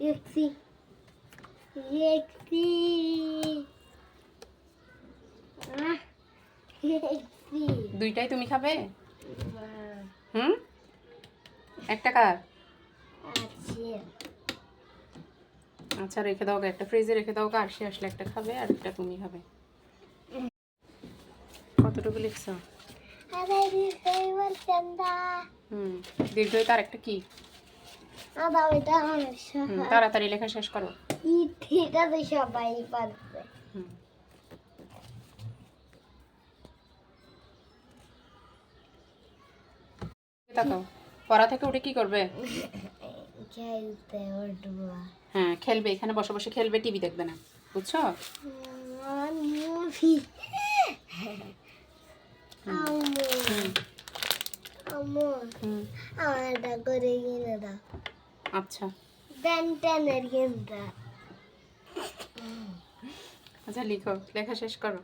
দেখছি আহ, দেখছি দুইটাই তুমি খাবে? হুম? একটা কার আছে আচ্ছা রেখে দাও একটা ফ্রিজে রেখে দাও আর সে আসলে একটা খাবে আর একটা তুমি খাবে। কতটুকু লিখছো? দীর্ঘই তার একটা কি? তাড়াতাড়ি লেখা শেষ করো। এটা তো সবাই পারবে। তাকাও পড়া থেকে উঠে কি করবে? খেলতে হ্যাঁ খেলবে এখানে বসে বসে খেলবে টিভি দেখবে না বুঝছ মুভি আম্মু হুম আম্মু হুম আমার একটা করে কিনে দাও আচ্ছা ব্যান্টানের কিনতে আচ্ছা লিখো লেখা শেষ করো